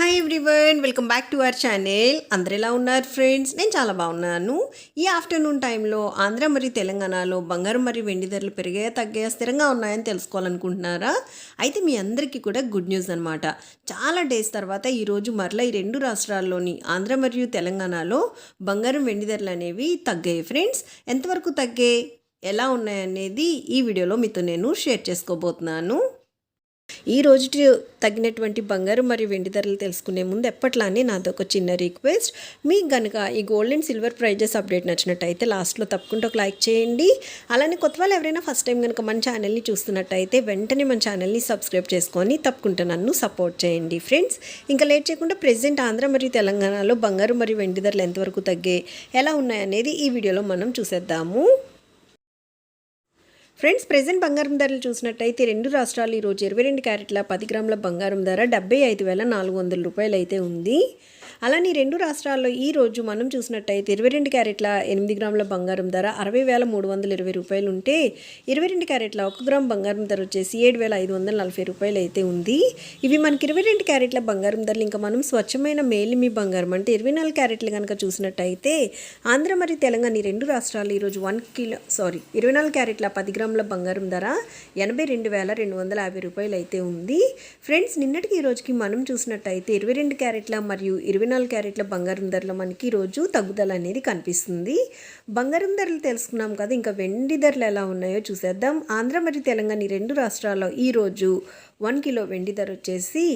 Hi everyone welcome back to our channel అందరు ఎలా ఉన్నారు ఫ్రెండ్స్ నేను చాలా బాగున్నాను. ఈ ఆఫ్టర్నూన్ టైంలో ఆంధ్ర మరియు తెలంగాణలో బంగారం మరియు వెండి ధరలు పెరిగాయా తగ్గాయా స్థిరంగా ఉన్నాయని తెలుసుకోవాలనుకుంటున్నారా? అయితే మీ అందరికీ కూడా గుడ్ న్యూస్ అనమాట చాలా డేస్ తర్వాత ఈరోజు మరలా ఈ రెండు రాష్ట్రాల్లోని ఆంధ్ర మరియు తెలంగాణలో బంగారం వెండి ధరలు అనేవి తగ్గాయి ఫ్రెండ్స్ ఎంతవరకు తగ్గాయి ఎలా ఉన్నాయనేది ఈ వీడియోలో మీతో నేను షేర్ చేసుకోబోతున్నాను. ఈ రోజు తగినటువంటి బంగారు మరియు వెండి ధరలు తెలుసుకునే ముందు ఎప్పట్లానే నాదొక చిన్న రిక్వెస్ట్. మీకు కనుక ఈ gold and silver prizes update నచ్చినట్టయితే లాస్ట్లో తప్పకుండా ఒక లైక్ చేయండి. అలానే కొత్త వాళ్ళు ఎవరైనా ఫస్ట్ టైం కనుక మన ఛానల్ని చూస్తున్నట్టయితే వెంటనే మన ఛానల్ని సబ్స్క్రైబ్ చేసుకొని తప్పకుండా నన్ను సపోర్ట్ చేయండి ఫ్రెండ్స్. ఇంకా లేట్ చేయకుండా ప్రెసెంట్ ఆంధ్ర మరియు తెలంగాణలో బంగారు మరియు వెండి ధరలు ఎంతవరకు తగ్గే ఎలా ఉన్నాయనేది ఈ వీడియోలో మనం చూసేద్దాము. ఫ్రెండ్స్ ప్రెజెంట్ బంగారం ధరలు చూసినట్టయితే రెండు రాష్ట్రాలు ఈరోజు ఇరవై రెండు క్యారెట్ల పది గ్రాముల బంగారం ధర డెబ్బై ఐదు వేల నాలుగు వందల రూపాయలు అయితే ఉంది. అలానే రెండు రాష్ట్రాల్లో ఈ రోజు మనం చూసినట్టయితే ఇరవై రెండు క్యారెట్ల ఎనిమిది గ్రాముల బంగారం ధర అరవై వేల మూడు వందల ఇరవై రూపాయలు ఉంటే ఇరవై రెండు క్యారెట్ల ఒక గ్రామ్ బంగారం ధర వచ్చేసి ఏడు వేల ఐదు వందల నలభై రూపాయలు అయితే ఉంది. ఇవి మనకి ఇరవై రెండు క్యారెట్ల బంగారం ధరలు ఇంకా మనం స్వచ్ఛమైన మేలిమి బంగారం అంటే ఇరవై నాలుగు క్యారెట్లు కనుక చూసినట్టయితే ఆంధ్ర మరియు తెలంగాణ ఈ రెండు రాష్ట్రాలు ఈరోజు వన్ కిలో సారీ ఇరవై నాలుగు క్యారెట్ల పది గ్రాముల బంగారం ధర ఎనభై రెండు వేల రెండు వందల యాభై రూపాయలు అయితే ఉంది. ఫ్రెండ్స్ నిన్నటికి ఈ రోజుకి మనం చూసినట్టయితే ఇరవై రెండు క్యారెట్ల మరియు ఇరవై నాలుగు క్యారెట్ల బంగారం ధరలు మనకి ఈరోజు తగ్గుదల అనేది కనిపిస్తుంది. బంగారం ధరలు తెలుసుకున్నాం కదా ఇంకా వెండి ధరలు ఎలా ఉన్నాయో చూసేద్దాం. ఆంధ్ర మరియు తెలంగాణ ఈ రెండు రాష్ట్రాల్లో ఈరోజు వన్ కిలో వెండి ధర వచ్చేసి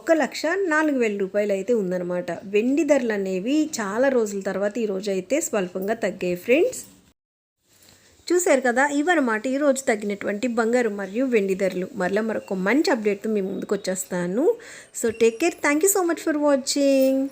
ఒక లక్ష నాలుగు వేల రూపాయలు అయితే ఉందన్నమాట. వెండి ధరలు అనేవి చాలా రోజుల తర్వాత ఈరోజు అయితే స్వల్పంగా తగ్గాయి. ఫ్రెండ్స్ చూశారు కదా ఇవన్నమాట ఈరోజు తగ్గినటువంటి బంగారు మరియు వెండి ధరలు. మరలా మరొక మంచి అప్డేట్తో మీ ముందుకు వచ్చేస్తాను. So take care thank you so much for watching